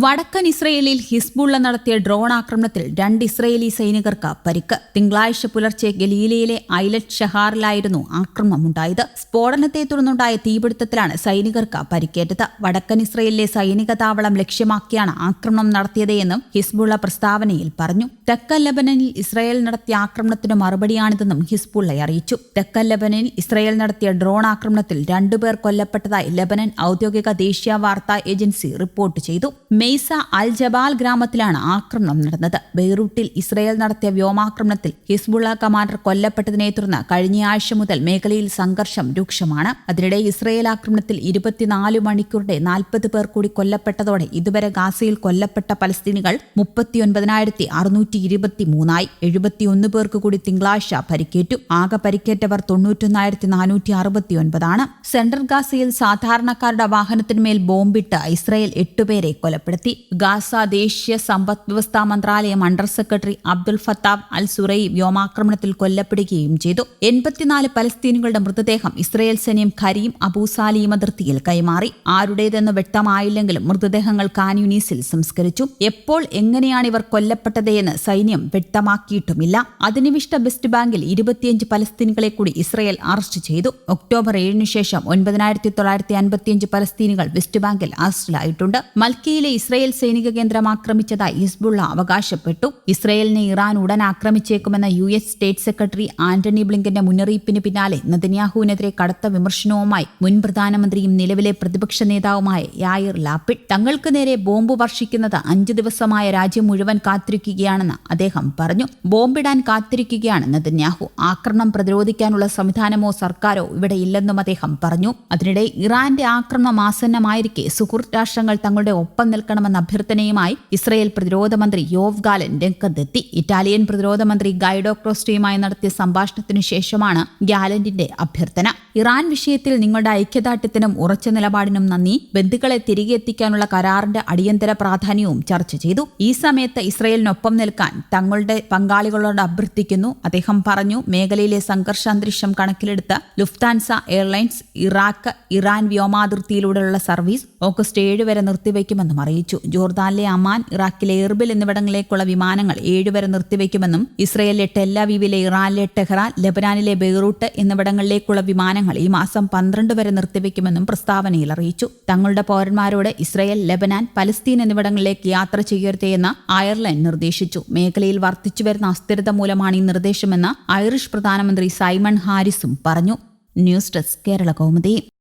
വടക്കൻ ഇസ്രയേലിൽ ഹിസ്ബുള്ള നടത്തിയ ഡ്രോൺ ആക്രമണത്തിൽ രണ്ട് ഇസ്രയേലി സൈനികർക്ക് പരിക്ക്. തിങ്കളാഴ്ച പുലർച്ചെ ഗലീലയിലെ ഐലറ്റ് ഷഹാറിലായിരുന്നു ആക്രമണമുണ്ടായത്. സ്ഫോടനത്തെ തുടർന്നുണ്ടായ തീപിടുത്തത്തിലാണ് സൈനികർക്ക് പരിക്കേറ്റത്. വടക്കൻ ഇസ്രയേലിലെ സൈനിക താവളം ലക്ഷ്യമാക്കിയാണ് ആക്രമണം നടത്തിയതെന്നും ഹിസ്ബുള്ള പ്രസ്താവനയിൽ പറഞ്ഞു. തെക്കൻ ലബനനിൽ ഇസ്രയേൽ നടത്തിയ ആക്രമണത്തിന് മറുപടിയാണിതെന്നും ഹിസ്ബുള്ള അറിയിച്ചു. തെക്കൻ ലബനനിൽ ഇസ്രയേൽ നടത്തിയ ഡ്രോൺ ആക്രമണത്തിൽ രണ്ടുപേർ കൊല്ലപ്പെട്ടതായി ലബനൻ ഔദ്യോഗിക ദേശീയ വാർത്താ ഏജൻസി റിപ്പോർട്ട് ചെയ്തു. മെയ്സ അൽ ജബാൽ ഗ്രാമത്തിലാണ് ആക്രമണം നടന്നത്. ബെയ്റൂട്ടിൽ ഇസ്രയേൽ നടത്തിയ വ്യോമാക്രമണത്തിൽ ഹിസ്ബുള്ള കമാൻഡർ കൊല്ലപ്പെട്ടതിനെ തുടർന്ന് കഴിഞ്ഞയാഴ്ച മുതൽ മേഖലയിൽ സംഘർഷം രൂക്ഷമാണ്. അതിനിടെ ഇസ്രയേൽ ആക്രമണത്തിൽ ഇരുപത്തിനാല് മണിക്കൂറിടെ നാൽപ്പത് പേർ കൂടി കൊല്ലപ്പെട്ടതോടെ ഇതുവരെ ഗാസയിൽ കൊല്ലപ്പെട്ട പലസ്തീനികൾ മുപ്പത്തിയൊൻപതിനായിരത്തി അറുന്നൂറ്റി ഇരുപത്തി മൂന്നായി എഴുപത്തിയൊന്ന് പേർക്ക് കൂടി തിങ്കളാഴ്ച പരിക്കേറ്റു. ആകെ പരിക്കേറ്റവർ തൊണ്ണൂറ്റൊന്നായിരത്തി നാനൂറ്റി അറുപത്തിയൊൻപതാണ് സെൻട്രൽ ഗാസയിൽ സാധാരണക്കാരുടെ വാഹനത്തിന്മേൽ ബോംബിട്ട് ഇസ്രയേൽ എട്ടുപേരെ കൊലപ്പെടുത്തി. ഗാസ ദേശീയ സമ്പദ് വ്യവസ്ഥാ മന്ത്രാലയം under secretary Abdul Fattah al Surai വ്യോമാക്രമണത്തിൽ കൊല്ലപ്പെടുകയും ചെയ്തു. എൺപത്തിനാല് പലസ്തീനുകളുടെ മൃതദേഹം ഇസ്രയേൽ സൈന്യം ഖരീം അബൂസാലിയും അതിർത്തിയിൽ കൈമാറി. ആരുടേതെന്ന് വ്യക്തമായില്ലെങ്കിലും മൃതദേഹങ്ങൾ കാനുനീസിൽ സംസ്കരിച്ചു. എപ്പോൾ എങ്ങനെയാണ് ഇവർ കൊല്ലപ്പെട്ടതെന്ന് സൈന്യം വ്യക്തമാക്കിയിട്ടുമില്ല. അധിനിവിഷ്ട വെസ്റ്റ് ബാങ്കിൽ ഇരുപത്തിയഞ്ച് പലസ്തീനുകളെ കൂടി ഇസ്രയേൽ അറസ്റ്റ് ചെയ്തു. ഒക്ടോബർ ഏഴിന് ശേഷം ഒൻപതിനായിരത്തി തൊള്ളായിരത്തി അൻപത്തിയഞ്ച് പലസ്തീനുകൾ വെസ്റ്റ് ബാങ്കിൽ അറസ്റ്റിലായിട്ടുണ്ട്. മൽക്കിയിലെ ഇസ്രയേൽ സൈനിക കേന്ദ്രം ആക്രമിച്ചതായി ഹിസ്ബുള്ള അവകാശപ്പെട്ടു. ഇസ്രയേലിനെ ഇറാൻ ഉടൻ ആക്രമിച്ചേക്കുമെന്ന U S state secretary Antony ബ്ലിങ്കന്റെ മുന്നറിയിപ്പിന് പിന്നാലെ നദന്യാഹുവിനെതിരെ കടുത്ത വിമർശനവുമായി മുൻ പ്രധാനമന്ത്രിയും നിലവിലെ പ്രതിപക്ഷ നേതാവുമായ യായിർ ലാപ്പിഡ്. തങ്ങൾക്ക് നേരെ ബോംബ് വർഷിക്കുന്നത് അഞ്ചു ദിവസമായ രാജ്യം മുഴുവൻ കാത്തിരിക്കുകയാണെന്ന് അദ്ദേഹം പറഞ്ഞു. ബോംബിടാൻ കാത്തിരിക്കുകയാണ് നദന്യാഹു ആക്രമണം പ്രതിരോധിക്കാനുള്ള സംവിധാനമോ സർക്കാരോ ഇവിടെ ഇല്ലെന്നും അദ്ദേഹം പറഞ്ഞു. അതിനിടെ ഇറാന്റെ ആക്രമണം ആസന്നമായിരിക്കെ സുഹൃത്ത് രാഷ്ട്രങ്ങൾ തങ്ങളുടെ ഒപ്പം നിൽക്കണമെന്ന അഭ്യർത്ഥനയുമായി ഇസ്രയേൽ പ്രതിരോധ മന്ത്രി യോവ് ഗാലൻ രംഗത്തെത്തി. ഇറ്റാലിയൻ പ്രതിരോധ മന്ത്രി ഗൈഡോ ക്രോസ്റ്റിയുമായി നടത്തിയ സംഭാഷണത്തിനു ശേഷമാണ് ഗാലന്റിന്റെ അഭ്യർത്ഥന. ഇറാൻ വിഷയത്തിൽ നിങ്ങളുടെ ഐക്യദാർഢ്യത്തിനും ഉറച്ച നിലപാടിനും നന്ദി. ബന്ധുക്കളെ തിരികെ എത്തിക്കാനുള്ള കരാറിന്റെ അടിയന്തര പ്രാധാന്യവും ചർച്ച ചെയ്തു. ഈ സമയത്ത് ഇസ്രയേലിനൊപ്പം നിൽക്കാൻ തങ്ങളുടെ പങ്കാളികളോട് അഭ്യർത്ഥിക്കുന്നു. അദ്ദേഹം പറഞ്ഞു മേഖലയിലെ സംഘർഷാന്തരീക്ഷം കണക്കിലെടുത്ത് ലുഫ്താൻസ എയർലൈൻസ് ഇറാഖ് ഇറാൻ വ്യോമാതിർത്തിയിലൂടെയുള്ള സർവീസ് ഓഗസ്റ്റ് ഏഴ് വരെ നിർത്തിവെക്കുമെന്നും അറിയിച്ചു. ജോർദാനിലെ അമാൻ ഇറാഖിലെ എർബിൽ എന്നിവിടങ്ങളിലേക്കുള്ള വിമാനങ്ങൾ ഏഴ് വരെ നിർത്തിവെക്കുമെന്നും ഇസ്രയേലിലെ ടെല്ലവീവിലെ ഇറാനിലെ ടെഹ്റാൻ ലബനാനിലെ ബെയ്റൂട്ട് എന്നിവിടങ്ങളിലേക്കുള്ള വിമാനങ്ങൾ ഈ മാസം പന്ത്രണ്ട് വരെ നിർത്തിവെക്കുമെന്നും പ്രസ്താവനയിൽ അറിയിച്ചു. തങ്ങളുടെ പൗരന്മാരോട് ഇസ്രയേൽ ലബനാൻ പലസ്തീൻ എന്നിവിടങ്ങളിലേക്ക് യാത്ര ചെയ്യരുതെന്ന് അയർലൻഡ് നിർദ്ദേശിച്ചു. മേഖലയിൽ വർദ്ധിച്ചുവരുന്ന അസ്ഥിരത മൂലമാണ് ഈ നിർദ്ദേശമെന്ന് ഐറിഷ് പ്രധാനമന്ത്രി സൈമൺ ഹാരിസും പറഞ്ഞു. News desk Kerala Kaumudi.